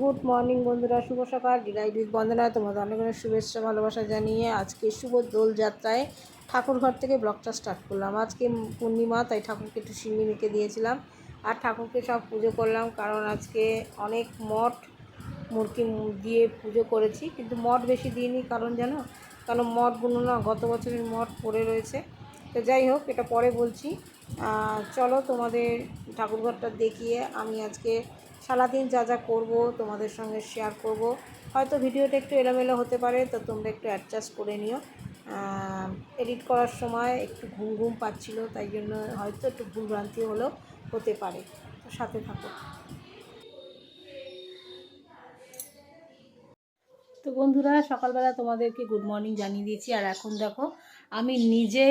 Good morning বন্ধুরা। শুভ সকাল। Deloitte with বন্দনা তোমাদের অনেক অনেক শুভেচ্ছা, ভালোবাসা জানিয়ে আজকে শুভ দোল যাত্রায় ঠাকুরঘর থেকে ব্লগটা স্টার্ট করলাম। আজকে পূর্ণিমা, তাই ঠাকুরকে একটু সিন্নি মেখে দিয়েছিলাম। আর ঠাকুরকে সব পুজো করলাম, কারণ আজকে অনেক মঠ মূর্তি দিয়ে পুজো করেছি। কিন্তু মঠ বেশি দিইনি, কারণ জানো? কারণ মঠগুলো না গত বছরের মঠ পড়ে রয়েছে। তো যাই হোক, এটা পরে বলছি। চলো তোমাদের ঠাকুরঘরটা দেখিয়ে আমি আজকে সারাদিন যা যা করব তোমাদের সঙ্গে শেয়ার করব। হয়তো ভিডিওটা একটু এলোমেলো হতে পারে, তো তোমরা একটু অ্যাডজাস্ট করে নিও। এডিট করার সময় একটু ঘুম ঘুম পাচ্ছিলো, তাই জন্য হয়তো একটু ভুলভ্রান্তি হলেও হতে পারে। তো সাথে থাকো। তো বন্ধুরা, সকালবেলা তোমাদেরকে গুড মর্নিং জানিয়ে দিয়েছি। আর এখন দেখো, আমি নিজে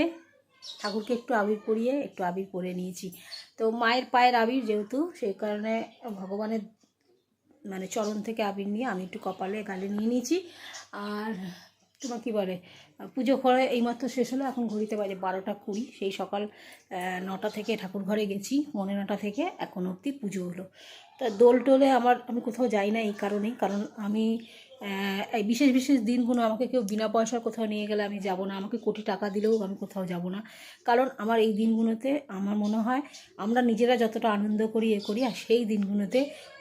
ঠাকুরকে একটু আবির পরিয়ে একটু আবির পরে নিয়েছি। তো মায়ের পায়ের আবির যেহেতু, সেই কারণে ভগবানের মানে চরণ থেকে আবির নিয়ে আমি একটু কপালে গালে নিয়ে নিয়েছি। আর তোমার কী বলে, পুজো করে এইমাত্র শেষ হলো, এখন ঘড়িতে বাজে বারোটা কুড়ি। সেই সকাল নটা থেকে ঠাকুর ঘরে গেছি, পৌনে নটা থেকে এখন অবধি পুজো হলো। তা দোল টোলে আমার, আমি কোথাও যাই না এই কারণেই, কারণ আমি এই বিশেষ বিশেষ দিনগুলো আমাকে কেউ বিনা পয়সার কোথাও নিয়ে গেলে আমি যাব না। আমাকে কোটি টাকা দিলেও আমি কোথাও যাব না। কারণ আমার এই দিনগুলোতে আমার মনে হয় আমরা নিজেরা যতটা আনন্দ করি, এ করি, আর সেই দিনগুলোতে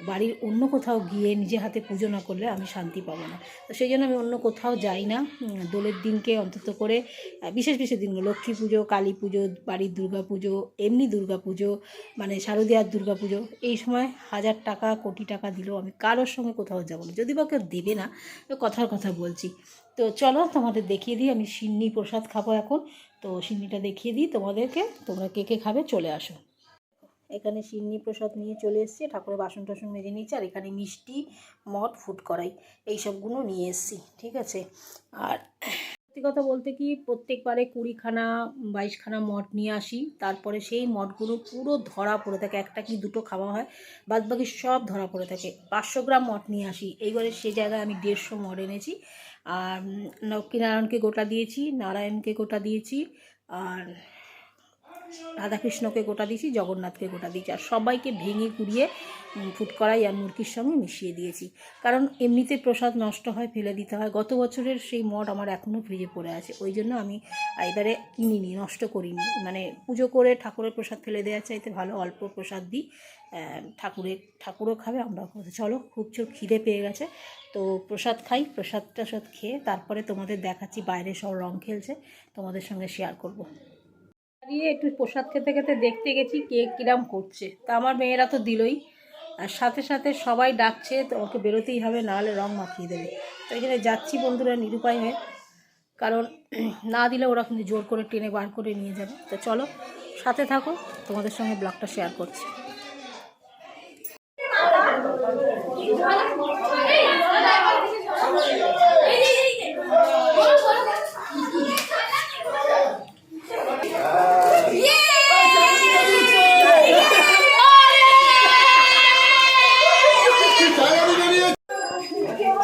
বাড়ির অন্য কোথাও গিয়ে নিজে হাতে পুজো না করলে আমি শান্তি পাবো না। তো সেই জন্য আমি অন্য কোথাও যাই না। দোলের দিনকে অন্তত করে বিশেষ বিশেষ দিনগুলো, লক্ষ্মী পুজো, কালী পুজো, বাড়ির দুর্গা পুজো, এমনি দুর্গা পুজো মানে শারদীয়ার দুর্গা পুজো, এই সময় হাজার টাকা, কোটি টাকা দিলেও আমি কারোর সঙ্গে কোথাও যাব না। যদি বা কেউ দেবে না কথার কথা বলছি। তো চলো তোমাদের দেখিয়ে দিই, আমি সিন্নি প্রসাদ খাব এখন। তো সিন্নিটা দেখিয়ে দিই, তোমাদেরকে, তোমরা কে কে খাবে চলে আসো। এখানে সিন্নি প্রসাদ নিয়ে চলে এসেছি, ঠাকুরের বাসন টাসন মেজে নিয়েছি, আর এখানে মিষ্টি, মদ, ফুড করাই এইসবগুলো নিয়ে এসেছি, ঠিক আছে? আর সত্যি কথা বলতে কি, প্রত্যেকবারে কুড়িখানা, বাইশখানা মঠ নিয়ে আসি। তারপরে সেই মঠগুলো পুরো ধরা পড়ে থাকে। একটা কি দুটো খাওয়া হয় বাদ বাকি সব ধরা পড়ে থাকে। পাঁচশো গ্রাম মঠ নিয়ে আসি। এইবারে সে জায়গায় আমি দেড়শো মঠ এনেছি। আর লক্ষ্মীনারায়ণকে গোটা দিয়েছি, নারায়ণকে গোটা দিয়েছি। আর রাধাকৃষ্ণকে গোটা দিয়েছি, জগন্নাথকে গোটা দিয়েছি, আর সবাইকে ভেঙে কুড়িয়ে ফুটকড়াই আর মুরগির সঙ্গে মিশিয়ে দিয়েছি। কারণ এমনিতে প্রসাদ নষ্ট হয়, ফেলে দিতে হয়। গত বছরের সেই মঠ আমার এখনও ফ্রিজে পড়ে আছে। ওই জন্য আমি এবারে কিনিনি, নষ্ট করিনি। মানে পুজো করে ঠাকুরের প্রসাদ ফেলে দেওয়ার চাইতে ভালো অল্প প্রসাদ দিই ঠাকুরের ঠাকুরও খাবে, আমরাও খাব। চলো, খুব চোখ খিদে পেয়ে গেছে। তো প্রসাদ খাই প্রসাদ টসাদ খেয়ে তারপরে তোমাদের দেখাচ্ছি বাইরে সব রং খেলছে। তোমাদের সঙ্গে শেয়ার করব। দাঁড়িয়ে একটু প্রসাদ খেতে খেতে দেখতে গেছি কে কিরাম করছে। তা আমার মেয়েরা তো দিলই। আর সাথে সাথে সবাই ডাকছে, তো ওকে বেরোতেই হবে, নাহলে রং মাখিয়ে দেবে। তো এখানে যাচ্ছি বন্ধুরা নিরুপায় হয়ে। কারণ না দিলে ওরা কিন্তু জোর করে টেনে বার করে নিয়ে যাবে। তো চলো, সাথে থাকো, তোমাদের সঙ্গে ব্লগটা শেয়ার করছি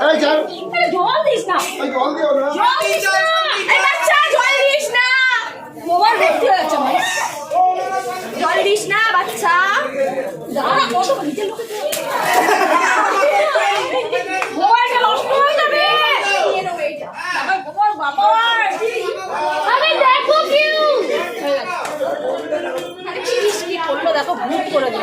এই যাও জল দিস না এই জল দিও না জল দিস না এই বাচ্চা জল দিস না মোবাইল ভর্তি হয়ে যাচ্ছে আমার জল দিস না বাচ্চা দাঁড়া কত নিচে লোকে মোবাইলটা নষ্ট হয়ে যাবে নিয়ে নেব এইটা বাবা বাবা আরে দেখো কিউ আরে কি কি করল দেখো ভূত করে দিল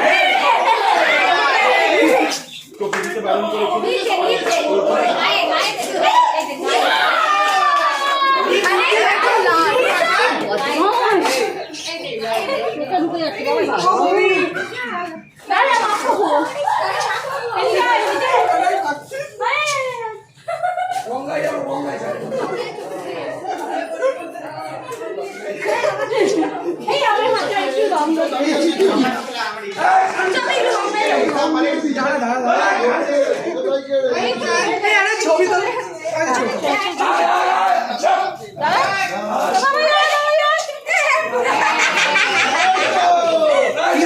এই আমার হাতে একটু রং কি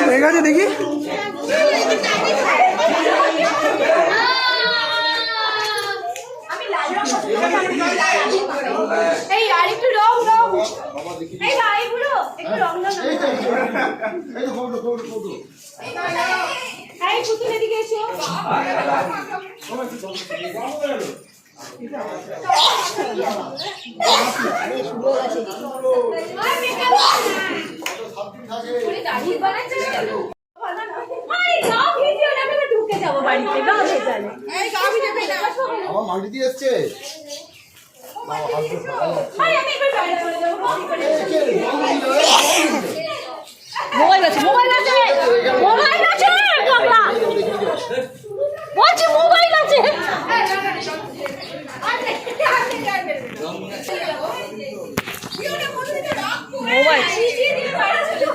হয়ে গেছে দেখি আমি লাল রং এই আর একটু রং রং এই ভাইগুলো একটু রং রং এই তো এই তো কৌটো কৌটো কৌটো এই পুতুল এদিকে এসো ঢুকে যাব বাড়িতে গাও সেখানে আমার মাটি দিয়ে এসছে আরে আমি এবার বাইরে চলে যাব মোবাইল আছে মোবাইল আছে মোবাইল আছে বাবা বলছি মোবাইল আছে মোবাইল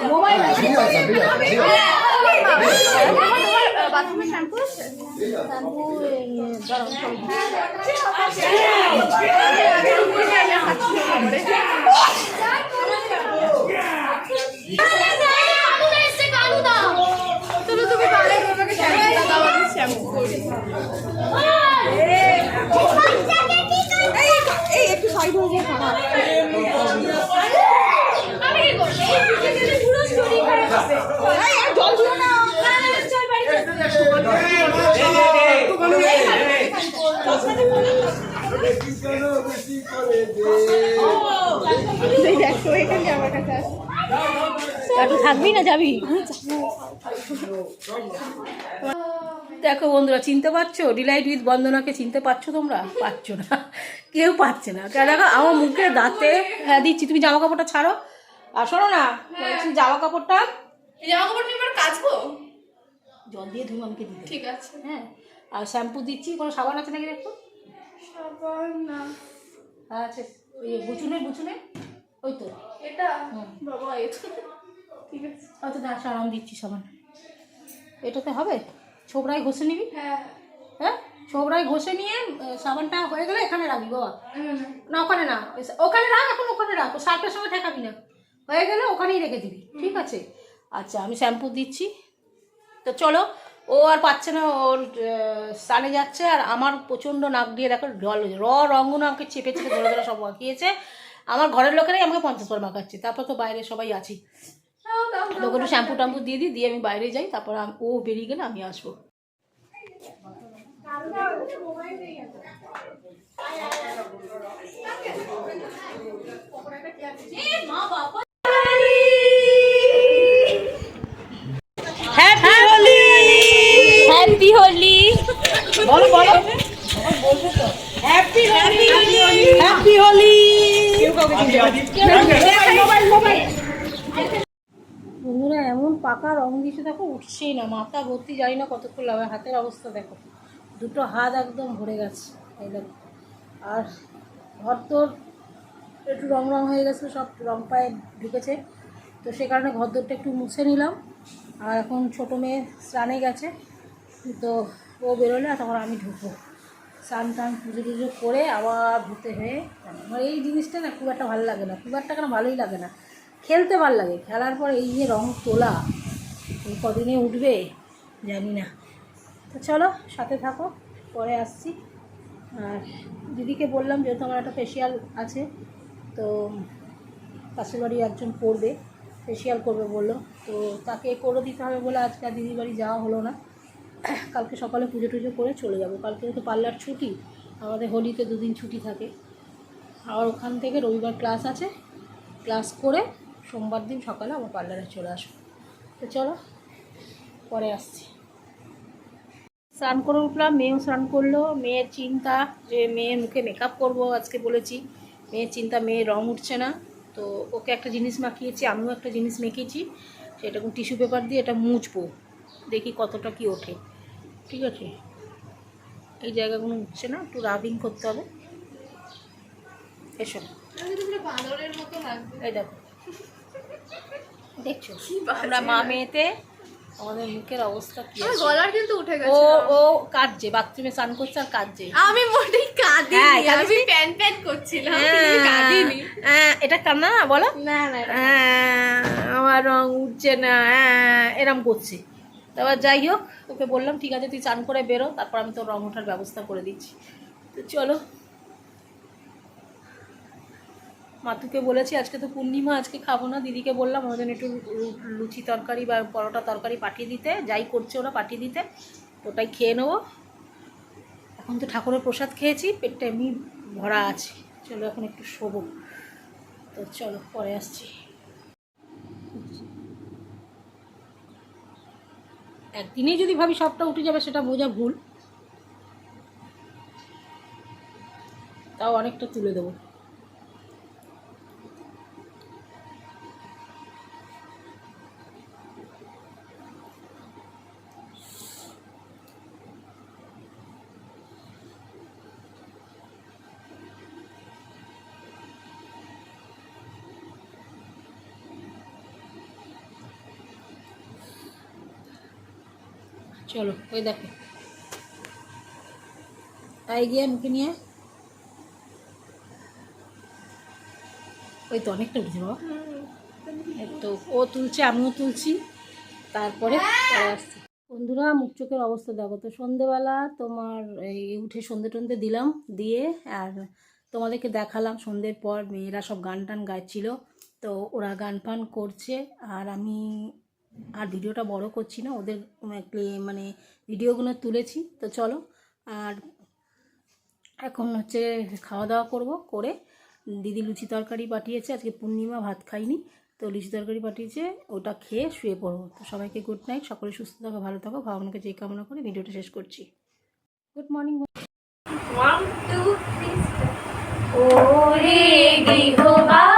মোবাইল আছে ঠিক আছে ঠিক আছে ঠিক আছে বাথরুমে শ্যাম্পু আছে তুমি ভালো তোমাকে শ্যাম্পু দাও আমি শ্যাম্পু করি এই একটু সাইড হয়ে যায় আমি কি করব এই পুরো স্টোরি খারাপ হবে এই আর জল দিও না চল বাড়ি থাকবি না যাবি। দেখো বন্ধুরা চিনতে পারছ? ডিলাইট উইথ বন্দনাকে চিনতে পারছ তোমরা? পারছ না। কেউ পাচ্ছে না। কেন দেখো আমার মুখে দাঁতে হ্যাঁ দিচ্ছি। তুমি জামা কাপড়টা ছাড়ো। আর শোনো না বলছি জামা কাপড়টা এই জামা কাপড় নিয়ে কাচবো? জল দিয়ে ধুয়ে আমাকে দিতে। ঠিক আছে। হ্যাঁ আর শ্যাম্পু দিচ্ছি। কোনো সাবান আছে নাকি দেখো? সাবান না। আচ্ছা ওই গুচুনে গুচুনে ওই তো। এটা? বাবা এটা ঠিক আছে। সাবান দিচ্ছি সাবান এটাতে হবে? ছোবড়ায় ঘষে নিবি? হ্যাঁ। হ্যাঁ? ঘষে নিয়ে সাবানটা হয়ে গেলে এখানে রাখবি বাবা। না ওখানে না। ওখানে রাখ এখন ওখানে রাখ। সার্ফের সঙ্গে ঠেকাবি না। হয়ে গেলে ওখানেই রেখে দিবি। ঠিক আছে? আচ্ছা আমি শ্যাম্পু দিচ্ছি। তো চলো ও আর পাচ্ছে না ওর স্নানে যাচ্ছে আর আমার প্রচণ্ড নাক দিয়ে দেখো জল র রঙগুলো আমাকে চেপে চেপে ধরে ধরে সব মাখিয়েছে। আমার ঘরের লোকেরাই আমাকে পঞ্চাশ বার মাখাচ্ছে। তারপর তো বাইরে সবাই আছি। দাও, দাও, দাও। লোক একটু শ্যাম্পু ট্যাম্পু দিয়ে দিই দিয়ে আমি বাইরে যাই। তারপর ও বেরিয়ে গেলে আমি আসব। হ্যাপি দিয়েছে দেখো উঠছেই না, মাথা ভর্তি জানি না কতক্ষণ লাগবে, হাতের অবস্থা দেখো। দুটো হাত একদম ভরে গেছে, এই দেখো। আর ঘর তোর একটু রং রং হয়ে গেছে, সব রং পায়ে ঢুকেছে। তো সে কারণে ঘর দোরটা একটু মুছে নিলাম। আর এখন ছোটো মেয়ে স্নানে গেছে, তো ও বেরোলে তখন আমি ঢুকবো। স্নান টান পুজো টুজো করে আবার ভুতে হয়ে আমার এই জিনিসটা না খুব একটা ভালো লাগে না, খুব একটা কেন ভালোই লাগে না। খেলতে ভালো লাগে, খেলার পর এই যে রং তোলা এই কদিনে উঠবে? জানি না। তো চলো, সাথে থাকো, পরে আসছি। আর দিদিকে বললাম, যেহেতু আমার একটা ফেসিয়াল আছে, তো পাশের বাড়ি একজন করবে ফেসিয়াল করবে বলল। তো তাকে করে দিতে হবে বলে আজকে আর দিদির বাড়ি যাওয়া হলো না। কালকে সকালে পুজো টুজো করে চলে যাব। কালকে তো পার্লার ছুটি, আমাদের হোলিতে দুদিন ছুটি থাকে। আর ওখান থেকে রবিবার ক্লাস আছে। ক্লাস করে সোমবার দিন সকালে আমার পার্লারে চলে আসব। তো চলো পরে আসছি। স্নান করে উঠলাম মেয়েও স্নান করল। মেয়ের চিন্তা যে মেয়ের মুখে মেকআপ করব আজকে বলেছি। মেয়ের চিন্তা মেয়ের রং উঠছে না। তো ওকে একটা জিনিস মাখিয়েছি আমিও একটা জিনিস মেখেছি। সেটা টিস্যু পেপার দিয়ে এটা মুছবো দেখি কতটা কি ওঠে। ঠিক আছে? এই জায়গাগুলো উঠছে না একটু রাবিং করতে হবে। এসো। এই দেখো। দেখছ? আমরা মা মেয়েতে আমাদের মুখের অবস্থা কি আমার? গলার কিন্তু উঠে গেছে ও কাঁদছে বাথরুমে স্নান করছে আর কাঁদছে। আমি মোটেই কাঁদিনি হ্যাঁ, আমি প্যান প্যান করছিলাম কাঁদিনি। হ্যাঁ, এটা কান্না না বলো? না না হ্যাঁ, আমার রং উঠছে না হ্যাঁ, এরম করছে। তারপর যাই হোক ওকে বললাম ঠিক আছে তুই চান করে বেরো তারপর আমি তোর রং ওঠার ব্যবস্থা করে দিচ্ছি। তো চলো মাতুকে বলেছি, আজকে তো পূর্ণিমা, আজকে খাব না। দিদিকে বললাম ওদের জন্য একটু লুচি তরকারি বা পরোটা তরকারি পাঠিয়ে দিতে, যাই করছে ওরা পাঠিয়ে দিতে, ওটাই খেয়ে নেব। এখন তো ঠাকুরের প্রসাদ খেয়েছি, পেটটা এমনি ভরা আছে। চলো এখন একটু শোবো। তো চলো, পরে আসছি। একদিনেই যদি ভাবি সবটা উঠে যাবে, সেটা বোঝা ভুল। তাও অনেকটা তুলে দেবো। চলো, ওই দেখো। তাই গিয়ে মুখে নিয়ে। ওই তো অনেকটা উঠেছে বাবা। তো ও তুলছে, আমিও তুলছি। তারপরে আসছি। বন্ধুরা, মুখ চোখের অবস্থা দেখো তো। সন্ধেবেলা তোমার এই উঠে সন্ধে টন্ধে দিলাম, দিয়ে আর তোমাদেরকে দেখালাম। সন্ধ্যের পর মেয়েরা সব গান টান গাইছিল তো ওরা গান ফান করছে। আর আমি আর ভিডিওটা বড় করছি না, ওদের মানে ভিডিওগুলো তুলেছি। তো চলো, আর এখন হচ্ছে খাওয়া দাওয়া করব, করে দিদি লুচি তরকারি পাঠিয়েছে, আজকে পূর্ণিমা ভাত খাইনি, তো লুচি তরকারি পাঠিয়েছে, ওটা খেয়ে শুয়ে পড়ব। তো সবাইকে গুড নাইট সকলে সুস্থ থাকো, ভালো থাকো ভগবানকে যে কামনা করে, ভিডিওটা শেষ করছি। Good morning. ওরে গৃহবাসী।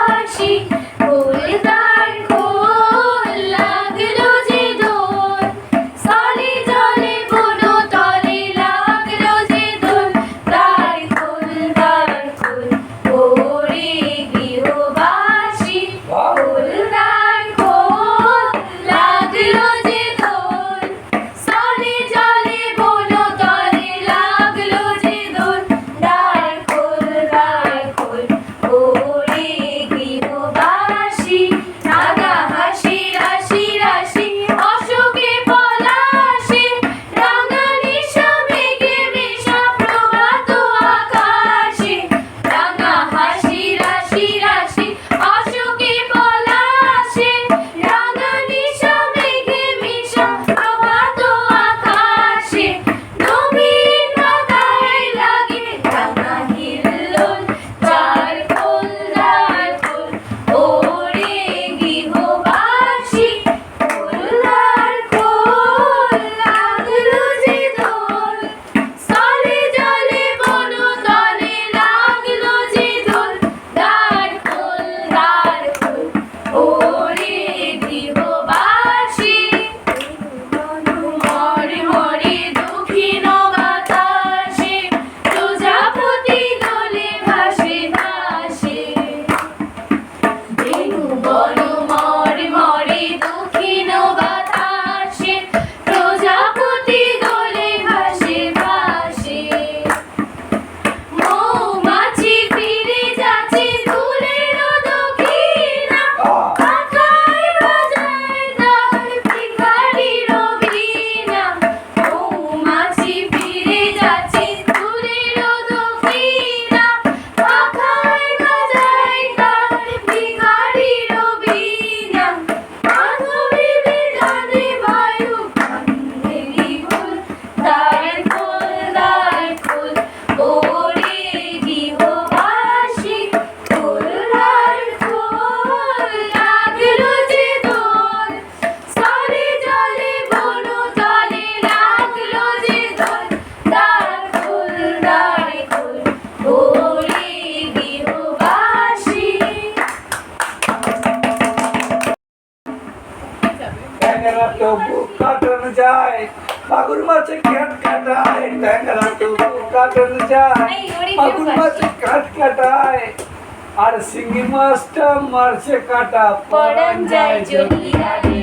মারছে কাটা পড়ন যায় জলিয়া রে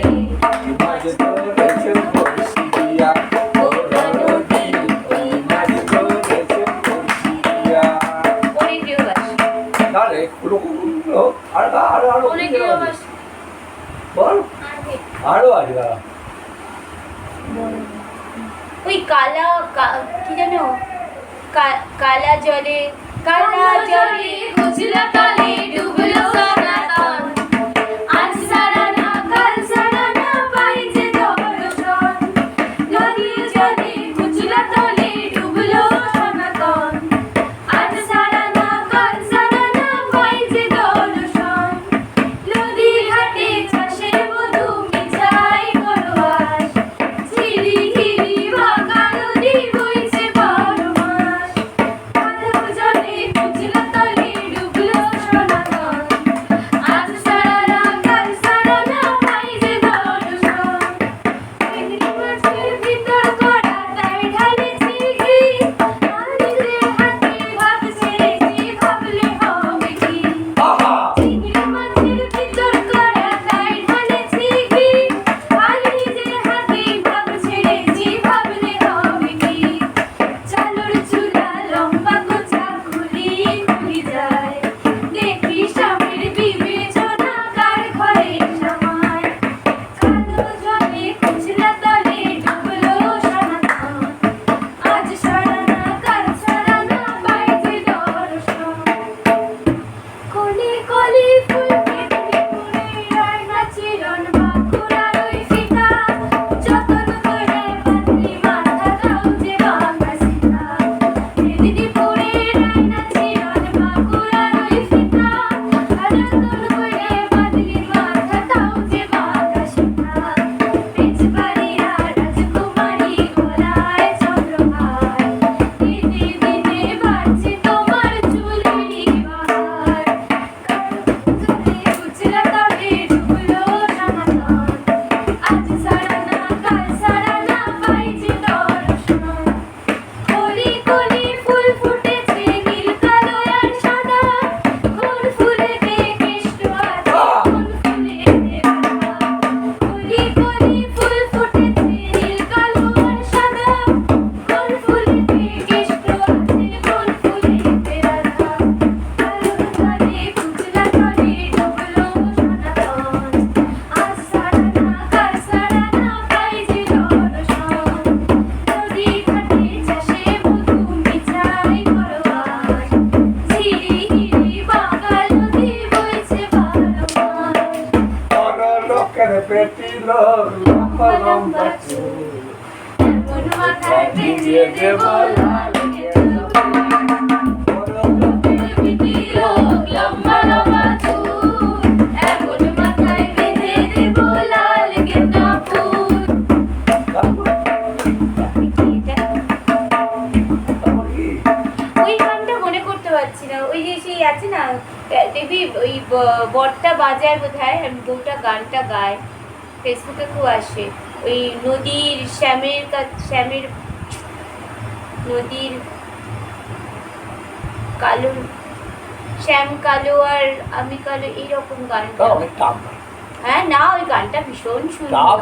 মাঝে ধরেছে ওই আরে কুলো আছে? ওই কা- কি জানো? কালা জলে কালা জলে বুঝলা কালে ডুবলো আছে না দেখবি ওই বরটা বাজায় বোধ হয় বউটা গানটা গায় ফেসবুকে খুব আসে ওই নদীর শ্যামের শ্যামের নদীর কালো শ্যাম কালো আর আমি কালো এইরকম গান হ্যাঁ না ওই গানটা ভীষণ সুন্দর।